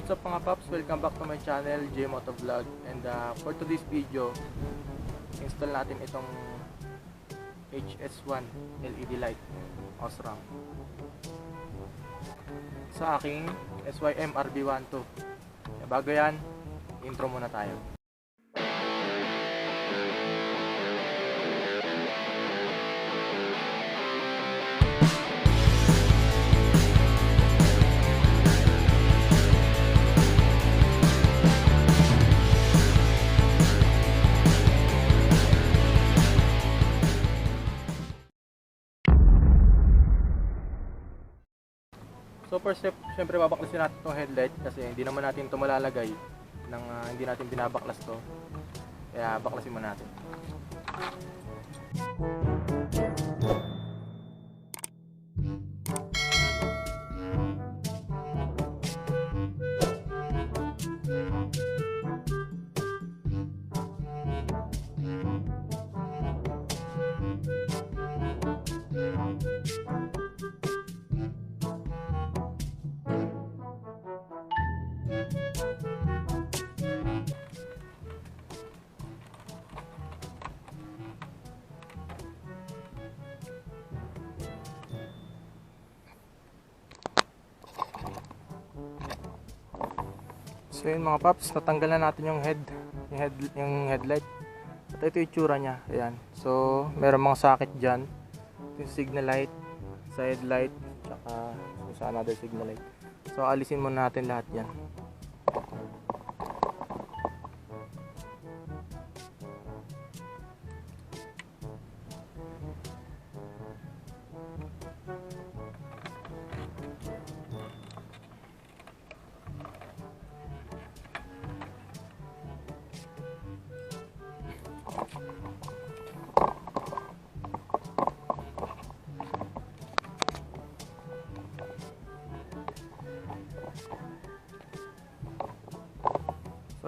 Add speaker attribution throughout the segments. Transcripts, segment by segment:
Speaker 1: What's up mga paps? Welcome back to my channel, J Moto Vlog. And uh, for today's video, install natin itong HS1 LED light OSRAM sa aking SYM RB12. Kaya Bago yan, intro muna tayo. First step, syempre babaklasin natin itong headlight kasi hindi naman natin ito malalagay nang ah, hindi natin binabaklas to. Kaya baklasin mo natin. So yun mga paps, natanggal na natin yung head, yung, head, yung headlight. At ito yung tsura niya. Ayan. So, meron mga socket dyan. Ito yung signal light, side light, tsaka sa another signal light. So, alisin muna natin lahat yan.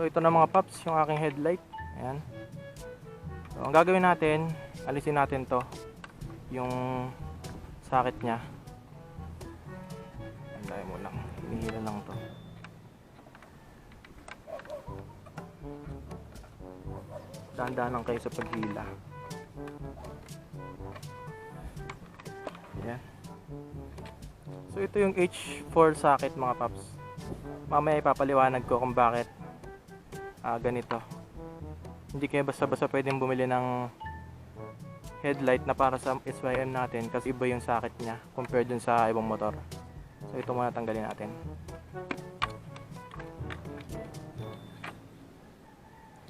Speaker 1: Ito na mga paps, yung aking headlight. Ayan. So ang gagawin natin, alisin natin to yung socket niya. Andahin mo lang. Hinihila lang to. Dahan-dahan lang kayo sa paghila. Ayan. So ito yung H4 socket mga paps. Mamaya ipapaliwanag ko kung bakit ah, ganito. Hindi kayo basta-basta pwedeng bumili ng headlight na para sa SYM natin kasi iba yung socket niya compared dun sa ibang motor. So ito muna tanggalin natin.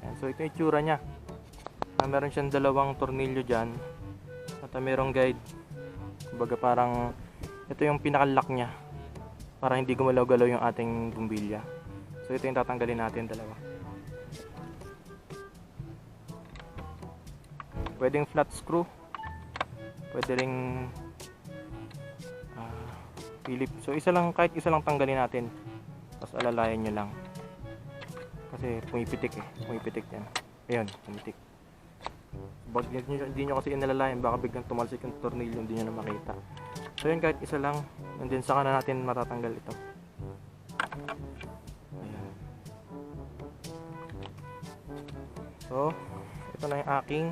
Speaker 1: Ayan, so ito yung itsura niya. Ah, meron siyang dalawang tornilyo dyan at ah, merong guide. Kumbaga parang ito yung pinaka-lock niya para hindi gumalaw-galaw yung ating bumbilya. So ito yung tatanggalin natin dalawa. Pwedeng flat screw. Pwede ring ah, Philip. So isa lang kahit isa lang tanggalin natin. Tapos alalayan nyo lang. Kasi pumipitik eh. Pumipitik yan. Ayun, pumitik. Nyo, hindi nyo kasi inalalayan, baka biglang tumalsik yung tornilyo, hindi nyo na makita. So yun kahit isa lang, and then saka na natin matatanggal ito. Ayan. So, ito na yung aking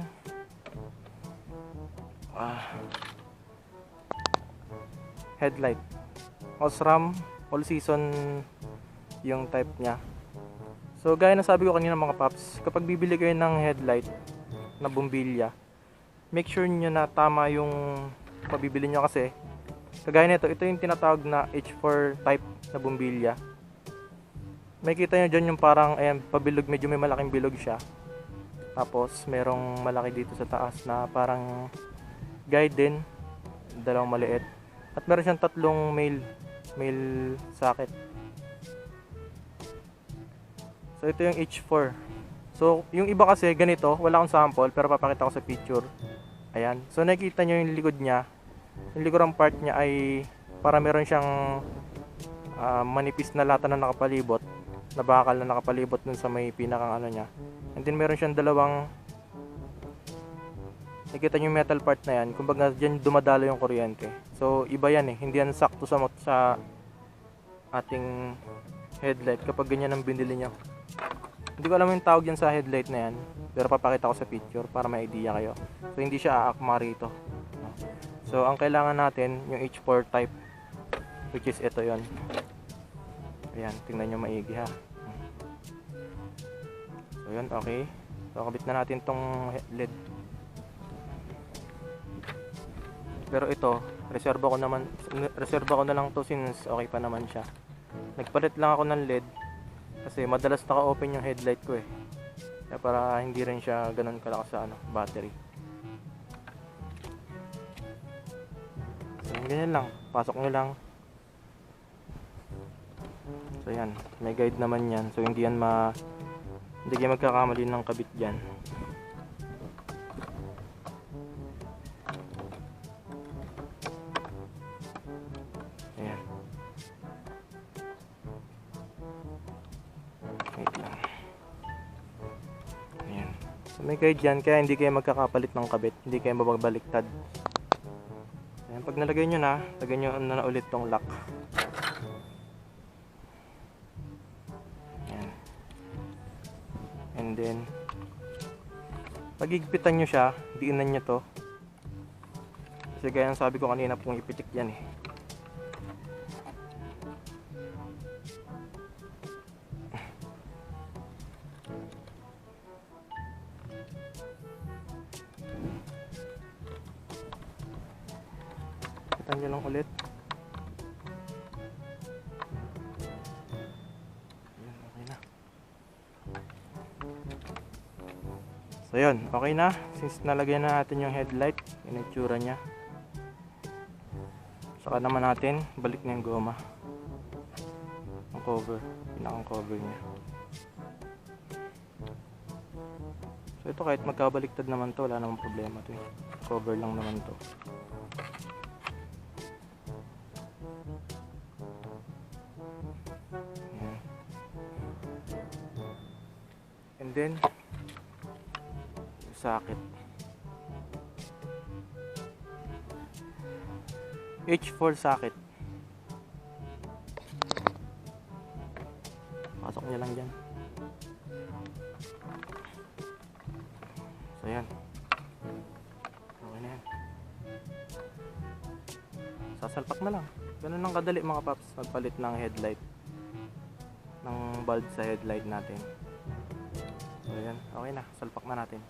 Speaker 1: ah, headlight. Osram, all season yung type niya. So, gaya na sabi ko kanina mga paps, kapag bibili kayo ng headlight na bumbilya, make sure nyo na tama yung pabibili nyo kasi kagaya nito, ito yung tinatawag na H4 type na bumbilya. May kita nyo dyan yung parang, ayan, pabilog, medyo may malaking bilog siya. Tapos, merong malaki dito sa taas na parang guide din, dalawang maliit. At meron siyang tatlong male, male socket. So, ito yung H4. So, yung iba kasi ganito, wala akong sample, pero papakita ko sa picture. Ayan. So, nakikita nyo yung likod niya. Yung likurang part niya ay para meron siyang ah, manipis na lata na nakapalibot na bakal na nakapalibot dun sa may pinakang ano niya. And then meron siyang dalawang nakita niyo yung metal part na yan. Kumbaga diyan dumadalo yung kuryente. So iba yan eh. Hindi yan sakto sa sa ating headlight kapag ganyan ang binili nyo. Hindi ko alam yung tawag yan sa headlight na yan. Pero papakita ko sa picture para may idea kayo. So hindi siya aakma rito. So ang kailangan natin yung H4 type which is ito yon. Ayan, tingnan nyo maigi ha. So yun, okay. So kabit na natin tong LED. Pero ito, reserva ko naman, reserva ko na lang to since okay pa naman siya. Nagpalit lang ako ng LED kasi madalas naka-open yung headlight ko eh. Kaya para hindi rin siya ganun kalakas sa ano, battery. So, ganyan lang. Pasok nyo lang. So, yan. May guide naman yan. So, hindi yan ma... Hindi kayo magkakamali ng kabit dyan. So, may guide yan, kaya hindi kayo magkakapalit ng kabit. Hindi kayo mababaliktad. Ayan, pag nalagay nyo na, lagay nyo na, na ulit tong lock. Ayan. And then, pagigpitan nyo siya, diinan nyo to. Kasi gaya sabi ko kanina, pong ipitik yan eh. Pitan nyo lang ulit. Ayan, okay na. So yun, okay na. Since nalagyan na natin yung headlight, yung itsura niya. Saka naman natin, balik na yung goma. Ang cover, pinakang cover niya. So ito kahit magkabaliktad naman to, wala namang problema to eh. Cover lang naman to. And then, yung socket. H4 socket. Pasok niya lang dyan. So, yan. Okay na yan. Sasalpak na lang. Ganun lang kadali mga paps. Magpalit ng headlight. Ng bulb sa headlight natin. So, yan. Okay na. Salpak na natin.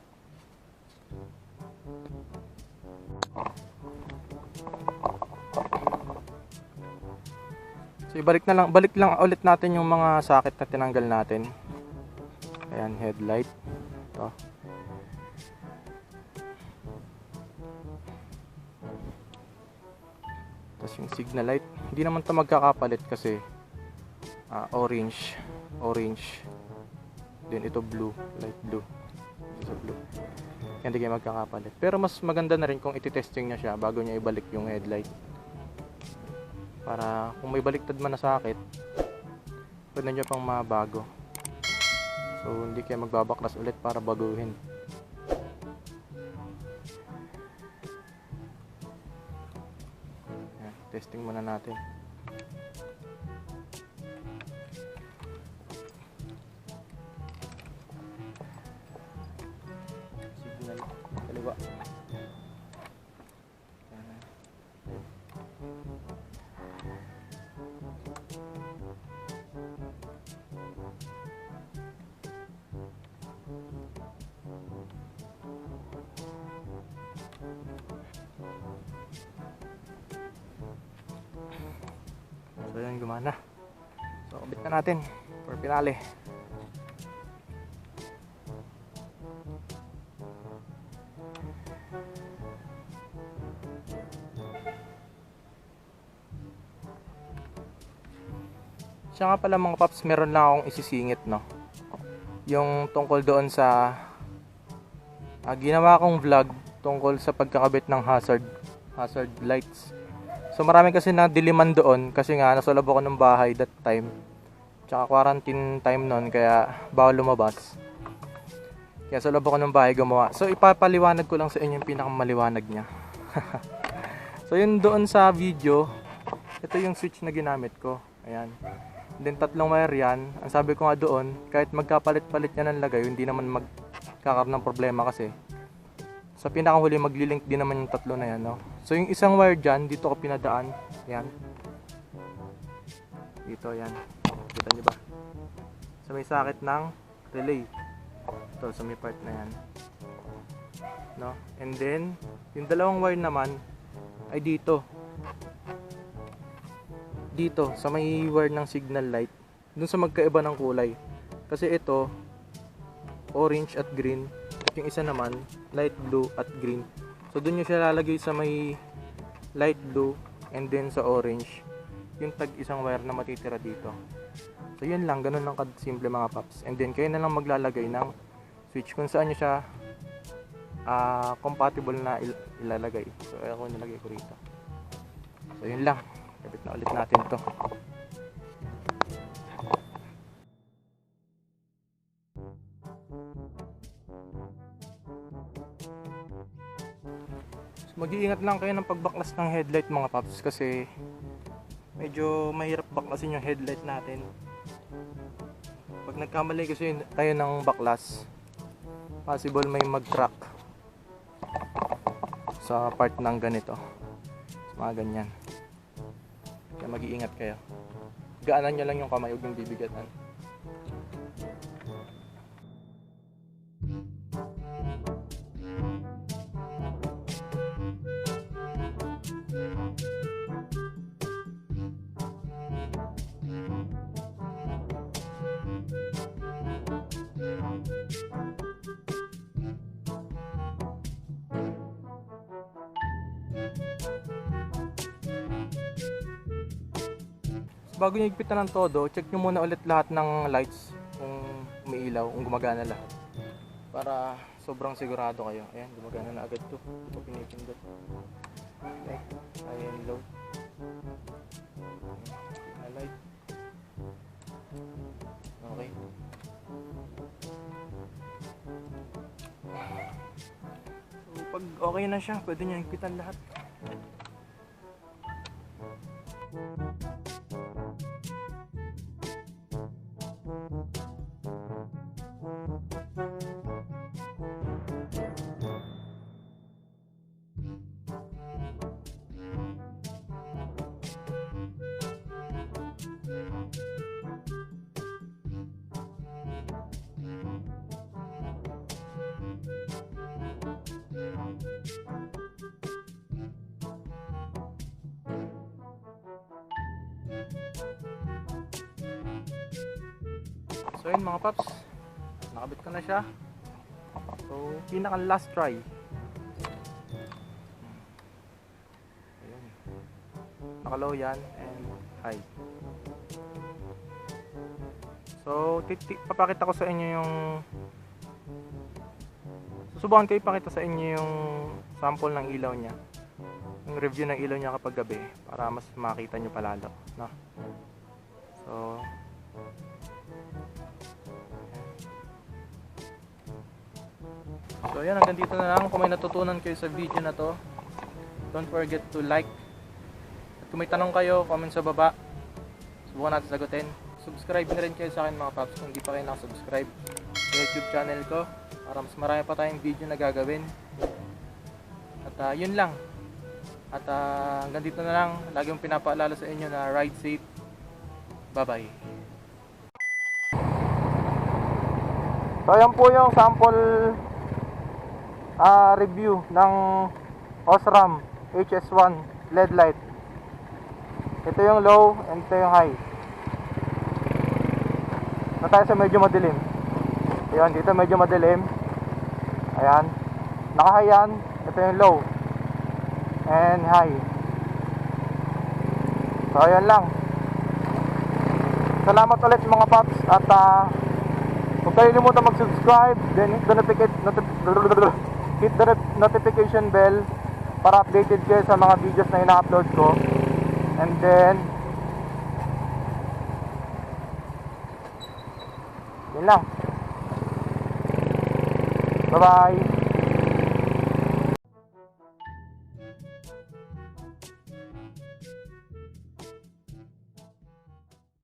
Speaker 1: So ibalik na lang, balik lang ulit natin yung mga socket na tinanggal natin. Ayan, headlight. Ito. Tapos yung signal light, hindi naman to magkakapalit kasi ah, orange, orange. Then ito blue, light blue. Ito blue. Hindi kayo magkakapalit. Pero mas maganda na rin kung ititesting niya siya bago niya ibalik yung headlight para kung may baliktad man na sakit pwede nyo pang mabago so hindi kayo magbabaklas ulit para baguhin testing muna natin So yan, gumana. So, kabit na natin for pinali. Siya nga pala mga paps, meron lang akong isisingit, no? Yung tungkol doon sa ah, ginawa kong vlog tungkol sa pagkakabit ng hazard hazard lights. So marami kasi na diliman doon kasi nga nasa loob ako ng bahay that time. Tsaka quarantine time noon kaya bawal lumabas. Kaya sa loob ako ng bahay gumawa. So ipapaliwanag ko lang sa inyo yung pinakamaliwanag niya. so yun doon sa video, ito yung switch na ginamit ko. Ayan. Then tatlong wire yan. Ang sabi ko nga doon, kahit magkapalit-palit yan ng lagay, hindi naman magkakaroon ng problema kasi sa pinakahuli maglilink din naman yung tatlo na yan, no? So yung isang wire dyan, dito ko pinadaan. Yan. Dito, yan. Kita nyo ba? Sa may sakit ng relay. Ito, sa may part na yan. No? And then, yung dalawang wire naman ay dito. Dito, sa may wire ng signal light. Dun sa magkaiba ng kulay. Kasi ito, orange at green. At yung isa naman, light blue at green. So, dun yung siya lalagay sa may light blue and then sa orange. Yung tag isang wire na matitira dito. So, yun lang. Ganun lang simple mga paps. And then, kayo na lang maglalagay ng switch kung saan nyo siya ah, compatible na il- ilalagay. So, ako nilagay ko rito. So, yun lang. Kapit na ulit natin to. Mag-iingat lang kayo ng pagbaklas ng headlight mga paps kasi medyo mahirap baklasin yung headlight natin. Pag nagkamali kasi tayo ng baklas, possible may mag-crack sa part ng ganito. Sa mga ganyan. Kaya mag-iingat kayo. Gaanan nyo lang yung kamay, huwag yung bibigatan. Bago nyo igpitan ng todo, check nyo muna ulit lahat ng lights kung umiilaw, kung gumagana lahat. Para sobrang sigurado kayo. Ayan, gumagana na agad to. Ito pinipindot. Okay, and low. Signal light. Okay. So, pag okay na siya, pwede nyo igpitan lahat. So yun mga paps, nakabit ko na siya. So pinaka last try. Ayun. Nakalow yan and high. So papakita ko sa inyo yung Susubukan ko ipakita sa inyo yung sample ng ilaw niya. Yung review ng ilaw niya kapag gabi para mas makita nyo palalo, no? So So yan, hanggang dito na lang. Kung may natutunan kayo sa video na to, don't forget to like. At kung may tanong kayo, comment sa baba. Subukan natin sagutin. Subscribe na rin kayo sa akin mga paps kung hindi pa kayo nakasubscribe sa YouTube channel ko para mas marami pa tayong video na gagawin. At ah, yun lang. At ah, hanggang dito na lang. Lagi yung pinapaalala sa inyo na ride safe. Bye-bye. So ayan po yung sample ah, review ng Osram HS1 LED light. Ito yung low and ito yung high. Na tayo sa medyo madilim. Ayan, dito medyo madilim. Ayan. Naka-high yan. Ito yung low. And high. So ayan lang. Salamat ulit mga paps at ah, Huwag kalimutan mag-subscribe, then hit the, notification, hit the notification bell para updated kayo sa mga videos na ina-upload ko. And then, yun lang. Bye-bye!